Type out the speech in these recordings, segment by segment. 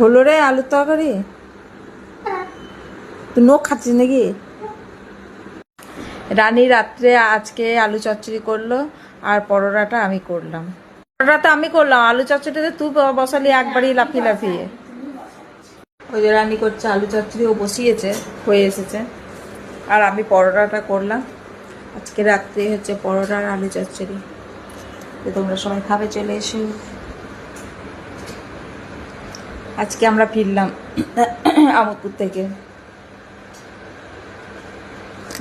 হলো রে আলুর তরকারি? তুই নোখ খাচ্ছিস নাকি? রানী রাত্রে আজকে আলু চচ্চড়ি করল আর পরোটাটা আমি করলাম। পরোটাটা আমি করলাম, আলু চচ্চড়িতে তুই বসালি একবারই লাফিয়ে লাফিয়ে ওই যে রানী করছে আলু চচ্চড়ি, ও বসিয়েছে, হয়ে এসেছে। আর আমি পরোটাটা করলাম। আজকে রাত্রে হচ্ছে পরোটা আর আলু চচ্চড়ি। তোমরা সবাই খাবে, চলে এসো। আজকে আমরা ফিরলাম আমোদপুর থেকে।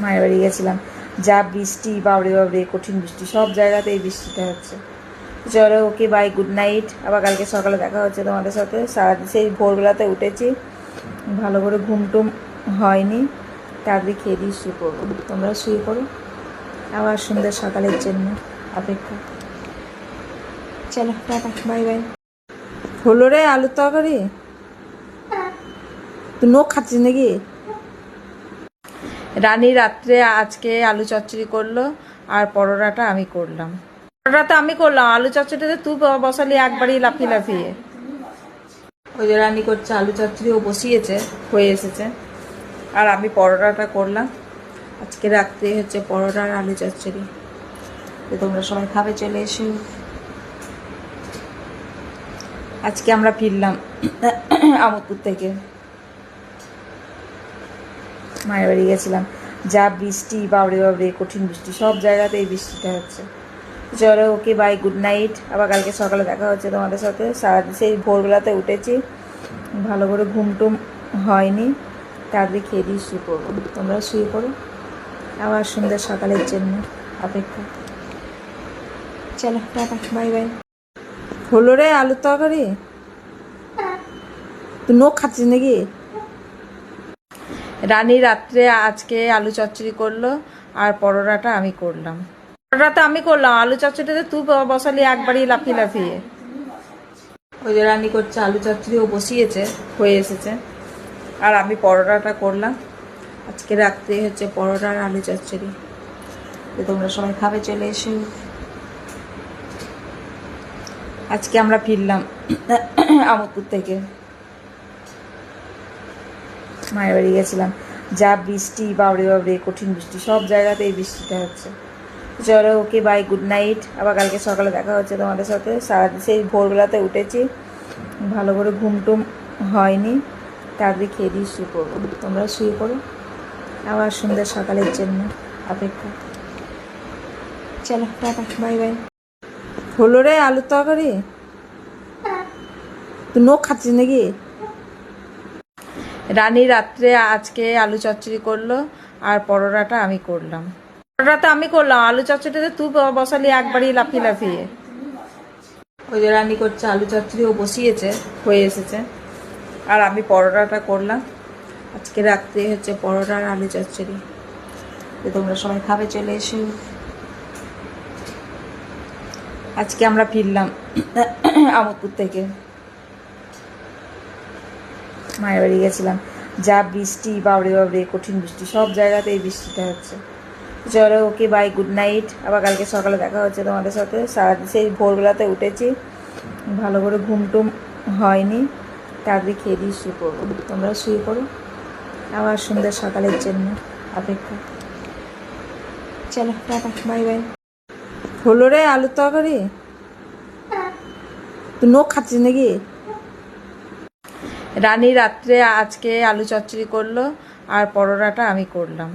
মায়ের বাড়ি গেছিলাম। যা বৃষ্টি, বাবরে বাবরে, কঠিন বৃষ্টি, সব জায়গাতে এই বৃষ্টিটা হচ্ছে। চলো ওকে বাই গুড নাইট আবার কালকে সকালে দেখা হচ্ছে তোমাদের সাথে। সারা সেই ভোরবেলাতে উঠেছি। ভালো করে ঘুম টুম হয়নি। তাড়াতাড়ি খেয়ে দিয়ে শুয়ে পড়ব। তোমরা শুয়ে পড়ো। আবার সন্ধ্যা সকালের জন্য অপেক্ষা। চলো, টাটা বাই বাই হলো রে আলুর তরকারি? তুই নোখ খাচ্ছিস নাকি? রানী রাত্রে আজকে আলু চচ্চড়ি করল আর পরোটাটা আমি করলাম। পরোটাটা আমি করলাম, আলু চচ্চড়িতে তুই বসালি একবারই লাফিয়ে লাফিয়ে। ওই যে রানী করছে আলু চচ্চড়ি, ও বসিয়েছে, হয়ে এসেছে। আর আমি পরোটাটা করলাম। আজকে রাত্রে হচ্ছে পরোটা আর আলু চচ্চড়ি। তোমরা সবাই খাবে, চলে এসো। আজকে আমরা ফিরলাম আমোদপুর থেকে। মায়ের বাড়ি গেছিলাম। যা বৃষ্টি, বাবরে বাবরে, কঠিন বৃষ্টি, সব জায়গাতে এই বৃষ্টিটা হচ্ছে। চলো ওকে বাই গুড নাইট আবার কালকে সকালে দেখা হচ্ছে তোমাদের সাথে। সারা সেই ভোরবেলাতে উঠেছি। ভালো করে ঘুম টুম হয়নি। তাড়াতাড়ি খেয়ে দিয়ে শুয়ে পড়ব। তোমরা শুয়ে পড়ো। আবার সন্ধ্যা সকালের জন্য অপেক্ষা। চলো, টাটা বাই বাই হলো রে আলুর তরকারি? তুই নোখ খাচ্ছিস নাকি? রানী রাত্রে আজকে আলু চচ্চড়ি করল, আর পরোটাটা আমি করলাম। পরোটাটা আমি করলাম, আলু চচ্চড়িতে তুই বসালি একবারই লাফিয়ে লাফিয়ে। ওই যে রানী করছে, আলু চচ্চড়ি ও বসিয়েছে, হয়ে এসেছে। আর আমি পরোটাটা করলাম। আজকে রাত্রে হচ্ছে পরোটা আর আলু চচ্চড়ি। তোমরা সবাই খাবে, চলে এসো। আজকে আমরা ফিরলাম আমোদপুর থেকে। মায়ের বাড়ি গেছিলাম। যা বৃষ্টি, বাবরে বাবরে, কঠিন বৃষ্টি, সব জায়গাতে এই বৃষ্টিটা হচ্ছে। চলো ওকে বাই গুড নাইট আবার কালকে সকালে দেখা হচ্ছে তোমাদের সাথে। সারা সেই ভোরবেলাতে উঠেছি। ভালো করে ঘুম টুম হয়নি। তাড়াতাড়ি খেয়ে দিয়ে শুয়ে পড়ব। তোমরা শুয়ে পড়ো। আবার সন্ধ্যা সকালের জন্য অপেক্ষা। চলো, টাটা। বাই বাই হলো রে আলুর তরকারি? তুই নোখ খাচ্ছিস নাকি? রানী রাত্রে আজকে আলু চচ্চড়ি করল আর পরোটাটা আমি করলাম। পরোটাটা আমি করলাম, আলু চচ্চড়িতে তুই বসালি একবারই লাফিয়ে লাফিয়ে। ওই যে রানী করছে আলু চচ্চড়ি, ও বসিয়েছে, হয়ে এসেছে। আর আমি পরোটাটা করলাম। আজকে রাত্রে হচ্ছে পরোটা আর আলু চচ্চড়ি। তোমরা সবাই খাবে, চলে এসো। আজকে আমরা ফিরলাম আমোদপুর থেকে। মায়ের বাড়ি গেছিলাম। যা বৃষ্টি, বাবরে বাবরে, কঠিন বৃষ্টি, সব জায়গাতে এই বৃষ্টিটা হচ্ছে। চলো ওকে বাই গুড নাইট আবার কালকে সকালে দেখা হচ্ছে তোমাদের সাথে। সারা সেই ভোরবেলাতে উঠেছি। ভালো করে ঘুম টুম হয়নি। তাড়াতাড়ি খেয়ে দিয়ে শুয়ে পড়ব। তোমরা শুয়ে পড়ো। আবার সন্ধ্যা সকালের জন্য অপেক্ষা। চলো, টাটা বাই বাই হলো রে আলুর তরকারি? তুই নোখ খাচ্ছিস নাকি? রানী রাত্রে আজকে আলু চচ্চড়ি করল আর পরোটাটা আমি করলাম।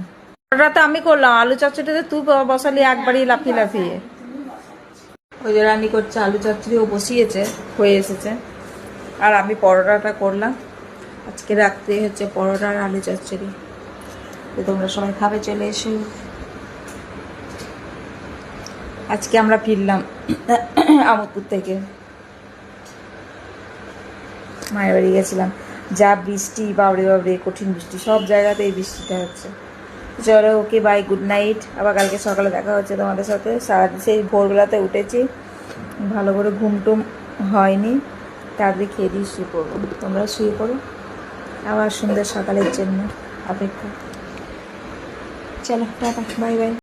পরোটাটা আমি করলাম, আলু চচ্চড়িতে তুই বসালি একবারই লাফিয়ে লাফিয়ে ওই যে রানী করছে আলু চচ্চড়ি, ও বসিয়েছে, হয়ে এসেছে। আর আমি পরোটাটা করলাম। আজকে রাত্রে হচ্ছে পরোটা আর আলু চচ্চড়ি। তোমরা সবাই খাবে, চলে এসো। আজকে আমরা ফিরলাম আমোদপুর থেকে। মায়ের বাড়ি গেছিলাম। যা বৃষ্টি, বাবরে বাবরে, কঠিন বৃষ্টি, সব জায়গাতে এই বৃষ্টিটা হচ্ছে। চলো ওকে বাই গুড নাইট আবার কালকে সকালে দেখা হচ্ছে তোমাদের সাথে। সারা সেই ভোরবেলাতে উঠেছি। ভালো করে ঘুম টুম হয়নি। তাড়াতাড়ি খেয়ে দিয়ে শুয়ে পড়ব। তোমরা শুয়ে পড়ো। আবার সন্ধ্যা সকালের জন্য অপেক্ষা। চলো, টাটা। Bye bye